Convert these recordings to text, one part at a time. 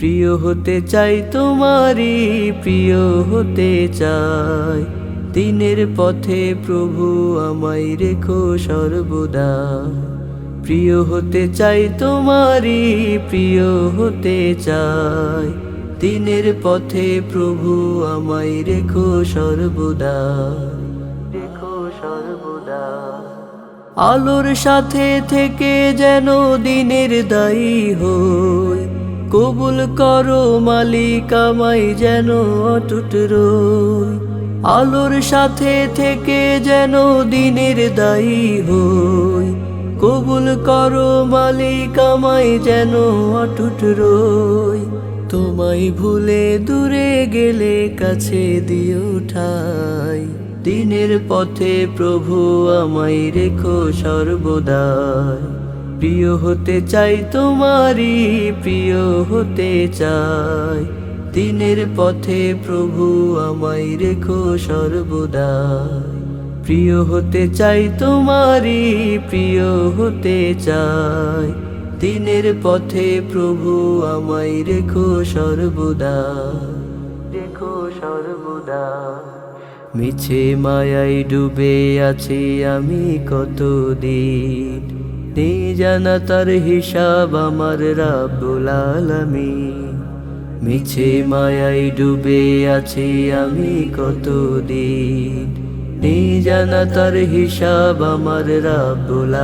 প্রিয় হতে চাই তোমারই, প্রিয় হতে চাই। দিনের পথে প্রভু আমায় রেখো সর্বদা। প্রিয় হতে চাই তোমারই, প্রিয় হতে চাই। দিনের পথে প্রভু আমায় রেখো সর্বদা। রেখো সর্বদা। আলোর সাথে থেকে যেন দিনের দায়ী হই। কবুল করো মালিক যেন অটুট রই। আলোর সাথে থেকে যেন দিনের দায়ী হই। কবুল করো মালিক যেন অটুট রই। তোমায় ভুলে দূরে গেলে কাছে দিও ঠাই। দিনের পথে প্রভু আমায় রেখো সর্বদাই। প্রিয় হতে চাই তোমারই, প্রিয় হতে চাই। দিনের পথে প্রভু আমায় রেখো সর্বদাই। প্রিয় হতে চাই তোমারই, প্রিয় হতে চাই। দিনের পথে প্রভু আমায় রেখো সর্বদা রেখো সর্বদা মিছে মায়াই ডুবে আছি আমি কতদিন? নেই জানা হিসাব আমার রাব্বুল মিছে মায়াই ডুবে আছি আমি কতদিন। নেই জানা তার হিসাব আমার রাব্বুল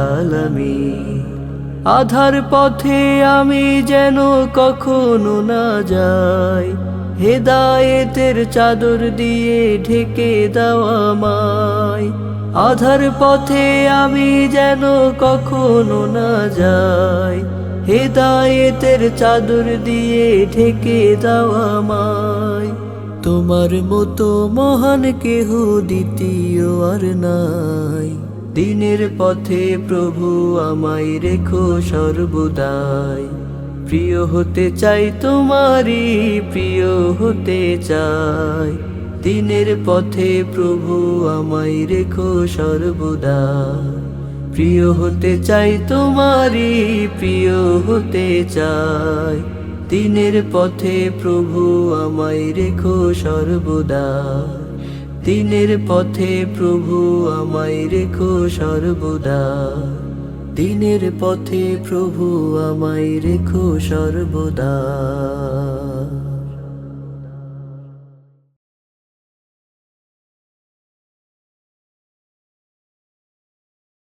আধার পথে আমি যেন কখনো না যাই। হেদায়েতের চাদর দিয়ে ঢেকে দেওয়া মায় আধার পথে আমি যেন কখনো না যাই। হেদায়েতের চাদর দিয়ে ঢেকে দেওয়া মায় তোমার মতো মহান কেহ দ্বিতীয় আর নাই। দিনের পথে প্রভু আমায় রেখো সর্বদাই। প্রিয় হতে চাই তোমারই, প্রিয় হতে চাই। দিনের পথে প্রভু আমায় রেখো সর্বদা। প্রিয় হতে চাই তোমারই, প্রিয় হতে চাই। দিনের পথে প্রভু আমায় রেখো সর্বদা। দিনের পথে প্রভু আমায় রেখো সর্বদা। দিনের পথে প্রভু আমায় রেখো সর্বদা।